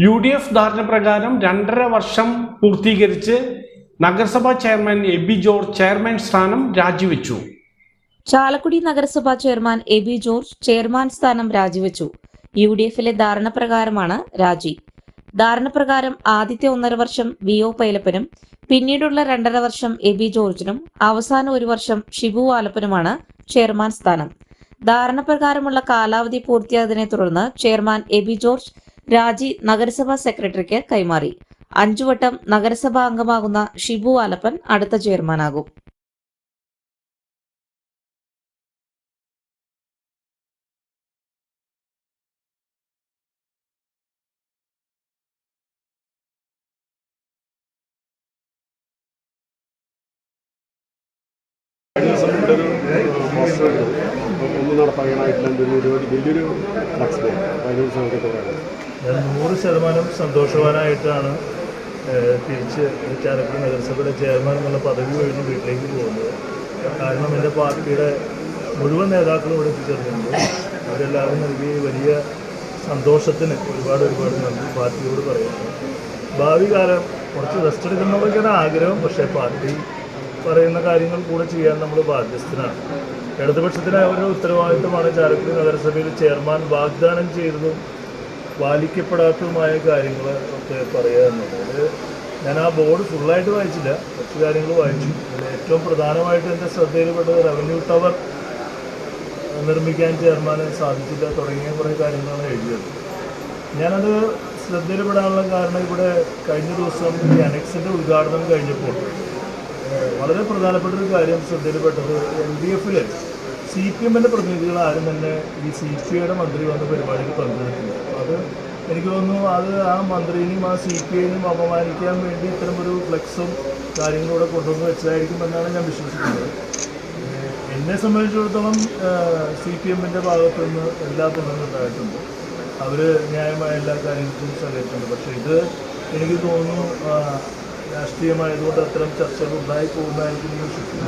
U D F ധാരണ പ്രകാരം രണ്ടര വർഷം പൂർത്തീകരിച്ച് നഗരസഭാ chairman A B George chairman സ്ഥാനം രാജിവെച്ചു. ചാലക്കുടി നഗരസഭാ chairman A B George chairman സ്ഥാനം രാജിവെച്ചു. യു ഡി എഫിലെ ധാരണ പ്രകാരമാണ് രാജി. ധാരണ പ്രകാരം ആദ്യത്തെ ഒന്നര വർഷം വി ഒ പൈലപ്പനും പിന്നീടുള്ള രണ്ടര വർഷം എ ബി ജോർജിനും അവസാന ഒരു വർഷം ഷിബു ആലപ്പനുമാണ് ചെയർമാൻ സ്ഥാനം. ധാരണ പ്രകാരമുള്ള കാലാവധി പൂർത്തിയായതിനെ തുടർന്ന് ചെയർമാൻ എ ബി ജോർജ് രാജി നഗരസഭാ സെക്രട്ടറിക്ക് കൈമാറി. അഞ്ചുവട്ടം നഗരസഭാ അംഗമാകുന്ന ഷിബു ആലപ്പൻ അടുത്ത ചെയർമാനാകും. ഒരു ഒന്ന് നടപ്പാക്കാനായിട്ടുള്ള ഒരു ഒരു വലിയൊരു അപ്പോൾ അതിനൊരു ഞാൻ നൂറ് ശതമാനം സന്തോഷവാനായിട്ടാണ് തിരിച്ച് ചാലക്കുടി നഗരസഭയുടെ ചെയർമാൻ എന്നുള്ള പദവി കഴിഞ്ഞ് വീട്ടിലേക്ക് പോകുന്നത്. കാരണം എന്റെ പാർട്ടിയുടെ മുഴുവൻ നേതാക്കളും ഇവിടെ എത്തിച്ചേർന്നിട്ടുണ്ട്. അവരെല്ലാവരും നൽകിയ വലിയ സന്തോഷത്തിന് ഒരുപാട് ഒരുപാട് നന്ദി പാർട്ടിയോട് പറയുന്നു ഭാവി കാലം കുറച്ച് റെസ്റ്റ് എടുക്കുന്നവർക്കാണ് ആഗ്രഹം. പക്ഷേ പാർട്ടി പറയുന്ന കാര്യങ്ങൾ കൂടെ ചെയ്യാൻ നമ്മൾ ബാധ്യസ്ഥനാണ്. ഇടതുപക്ഷത്തിന് ഒരു ഉത്തരവാദിത്തമാണ് ചാലക്കുടി നഗരസഭയിൽ ചെയർമാൻ വാഗ്ദാനം ചെയ്തതും പാലിക്കപ്പെടാത്തതുമായ കാര്യങ്ങൾ ഒക്കെ പറയുക എന്നുള്ളത്. ഞാൻ ആ ബോർഡ് ഫുള്ളായിട്ട് വായിച്ചില്ല. കുറച്ച് കാര്യങ്ങൾ വായിച്ചു. അതിൽ ഏറ്റവും പ്രധാനമായിട്ട് എന്റെ ശ്രദ്ധയിൽപ്പെട്ടത് റവന്യൂ ടവർ നിർമ്മിക്കാൻ ചെയർമാന് സാധിച്ചില്ല തുടങ്ങിയ കുറേ കാര്യങ്ങളാണ് എഴുതിയത്. ഞാനത് ശ്രദ്ധയിൽപ്പെടാനുള്ള കാരണം ഇവിടെ കഴിഞ്ഞ ദിവസം ഈ അനക്സിന്റെ ഉദ്ഘാടനം കഴിഞ്ഞപ്പോൾ വളരെ പ്രധാനപ്പെട്ട ഒരു കാര്യം ശ്രദ്ധയിൽപ്പെട്ടത് എൽ ഡി എഫിൽ സി പി എമ്മിന്റെ പ്രതിനിധികൾ ആരും തന്നെ ഈ സി പി ഐയുടെ മന്ത്രി വന്ന പരിപാടിയിൽ പങ്കെടുത്തില്ല. അപ്പോൾ അത് എനിക്ക് തോന്നുന്നു അത് ആ മന്ത്രിനെയും ആ സി പി ഐനെയും അപമാനിക്കാൻ വേണ്ടി ഇത്തരമൊരു ഫ്ലെക്സും കാര്യങ്ങളും കൂടെ കൊണ്ടുവന്ന് വെച്ചതായിരിക്കും എന്നാണ് ഞാൻ വിശ്വസിക്കുന്നത്. എന്നെ സംബന്ധിച്ചിടത്തോളം സി പി എമ്മിന്റെ ഭാഗത്തു നിന്ന് എല്ലാ പിന്തുണയും ഉണ്ടായിട്ടുണ്ട്. അവർ ന്യായമായ എല്ലാ കാര്യങ്ങൾക്കും സഹകരിച്ചിട്ടുണ്ട്. പക്ഷേ ഇത് എനിക്ക് തോന്നുന്നു രാഷ്ട്രീയമായതുകൊണ്ട് അത്തരം ചർച്ചകൾ ഉണ്ടായിപ്പോകുന്നതായിരിക്കും വിശ്വസിക്കുന്നു